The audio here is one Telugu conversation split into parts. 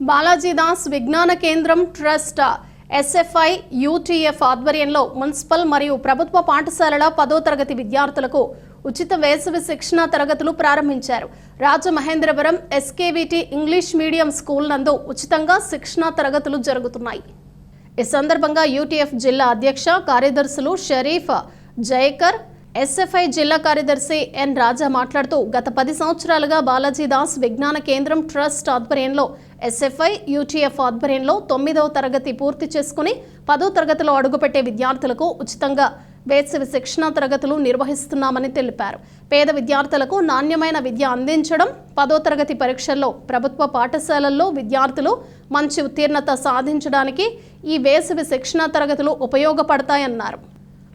Balajidas Vignana Kendram trust SFI UTF ఆధ్వర్యంలో మున్సిపల్ మరియు ప్రభుత్వ పాఠశాలల పదో తరగతి విద్యార్థులకు ఉచిత వేసవి శిక్షణ తరగతులు ప్రారంభించారు. Rajamahendravaram SKVT English medium school నందు ఉచితంగా శిక్షణ తరగతులు జరుగుతున్నాయి. ఈ సందర్భంగా యూటీఎఫ్ జిల్లా అధ్యక్ష కార్యదర్శులు షరీఫ్ జయకర్ ఎస్ఎఫ్ఐ జిల్లా కార్యదర్శి ఎన్ రాజా మాట్లాడుతూ గత పది సంవత్సరాలుగా బాలాజీదాస్ విజ్ఞాన కేంద్రం ట్రస్ట్ ఆధ్వర్యంలో ఎస్ఎఫ్ఐ యూటీఎఫ్ ఆధ్వర్యంలో తొమ్మిదవ తరగతి పూర్తి చేసుకుని పదో తరగతిలో అడుగుపెట్టే విద్యార్థులకు ఉచితంగా వేసవి శిక్షణ తరగతులు నిర్వహిస్తున్నామని తెలిపారు. పేద విద్యార్థులకు నాణ్యమైన విద్య అందించడం పదో తరగతి పరీక్షల్లో ప్రభుత్వ పాఠశాలల్లో విద్యార్థులు మంచి ఉత్తీర్ణత సాధించడానికి ఈ వేసవి శిక్షణ తరగతులు ఉపయోగపడతాయన్నారు.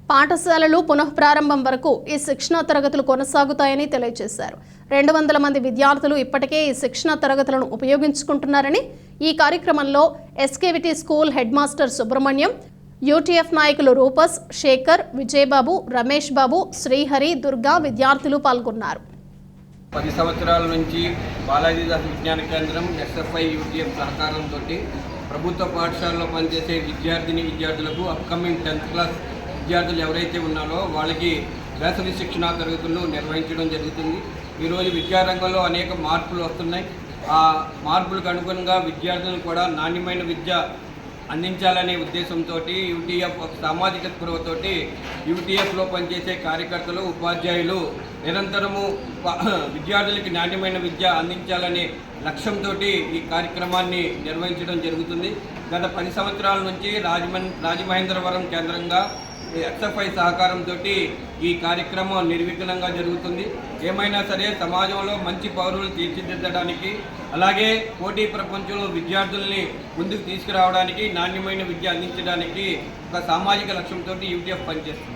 పాఠశాలలు పునఃప్రారంభం వరకు ఈ శిక్షణా తరగతులు కొనసాగుతాయని తెలియజేశారు. రెండు వందల మంది విద్యార్థులు ఇప్పటికే ఈ శిక్షణా తరగతులను ఉపయోగించుకుంటున్నారని ఈ కార్యక్రమంలో SKVT school head master Subrahmanyam UTF నాయకులు రూపస్ శేఖర్ విజయబాబు రమేష్ బాబు శ్రీహరి దుర్గా విద్యార్థులు పాల్గొన్నారు. పది సంవత్సరాల నుంచి బాలాజీదాస్ విజ్ఞాన కేంద్రం ఎస్ఎఫ్ఐ యూటీఎఫ్ సహకారంతో ప్రభుత్వ పాఠశాలలో పనిచేసే విద్యార్థిని విద్యార్థులకు అప్కమింగ్ టెన్త్ క్లాస్ విద్యార్థులు ఎవరైతే ఉన్నారో వాళ్ళకి వేసవి శిక్షణా తరగతులు నిర్వహించడం జరుగుతుంది. ఈరోజు విద్యారంగంలో అనేక మార్పులు వస్తున్నాయి. ఆ మార్పులకు అనుగుణంగా విద్యార్థులను కూడా నాణ్యమైన విద్య అందించాలనే ఉద్దేశంతో యూటీఎఫ్ ఒక సామాజిక స్పృహతోటి యూటీఎఫ్లో పనిచేసే కార్యకర్తలు ఉపాధ్యాయులు నిరంతరము విద్యార్థులకి నాణ్యమైన విద్య అందించాలనే లక్ష్యంతో ఈ కార్యక్రమాన్ని నిర్వహించడం జరుగుతుంది. గత పది సంవత్సరాల నుంచి రాజమన్ రాజమహేంద్రవరం కేంద్రంగా ఎస్ఎఫ్ఐ సహకారంతో ఈ కార్యక్రమం నిర్విఘ్నంగా జరుగుతుంది. ఏమైనా సరే సమాజంలో మంచి పౌరులు తీర్చిదిద్దడానికి అలాగే పోటీ ప్రపంచంలో విద్యార్థుల్ని ముందుకు తీసుకురావడానికి నాణ్యమైన విద్య అందించడానికి ఒక సామాజిక లక్ష్యంతో యూటీఎఫ్ పనిచేస్తుంది.